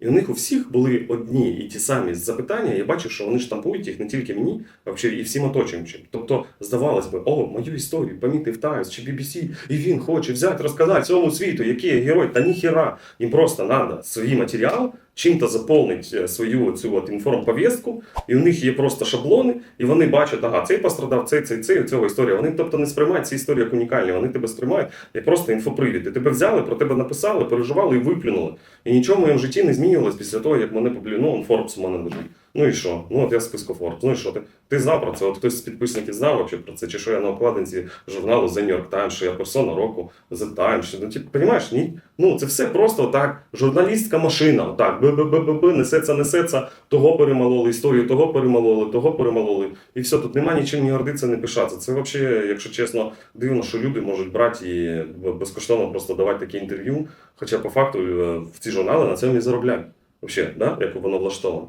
І у них у всіх були одні і ті самі запитання. Я бачив, що вони штампують їх не тільки мені, а взагалі і всім оточуючим. Тобто, здавалось би, о, мою історію помітив Times чи BBC, і він хоче взяти, розказати всьому світу, який я герой. Та ніхіра. Їм просто треба свій матеріал, чим-то заповнить свою цю от інформповістку, і у них є просто шаблони, і вони бачать, ага, цей пострадав, цей, цей, цей, у цього історія. Вони тобто не сприймають ці історії як унікальні, вони тебе сприймають як просто інфопривід. І тебе взяли, про тебе написали, переживали і виплюнули. І нічого в моєму житті не змінювалось після того, як мене ну, Forbes у мене лежить. Ну і що? Ну от я списку Forbes. Ну і що? Ти, ти знав про це? От хтось з підписників знав вообще про це? Чи що я на обкладинці журналу The New York Times, що я персона року The Times? Ну, типу, розумієш, ні? Ну це все просто так. Журналістська машина. Так, б-б-б-б, несеться, несеться, того перемололи, історію того перемололи, того перемололи. І все, тут нема нічим ні гордитися, не пишатися. Це взагалі, якщо чесно, дивно, що люди можуть брати і безкоштовно просто давати такі інтерв'ю. Хоча по факту е, в ці журнали на цьому і заробляють. Взагалі, да? як воно влаштовано.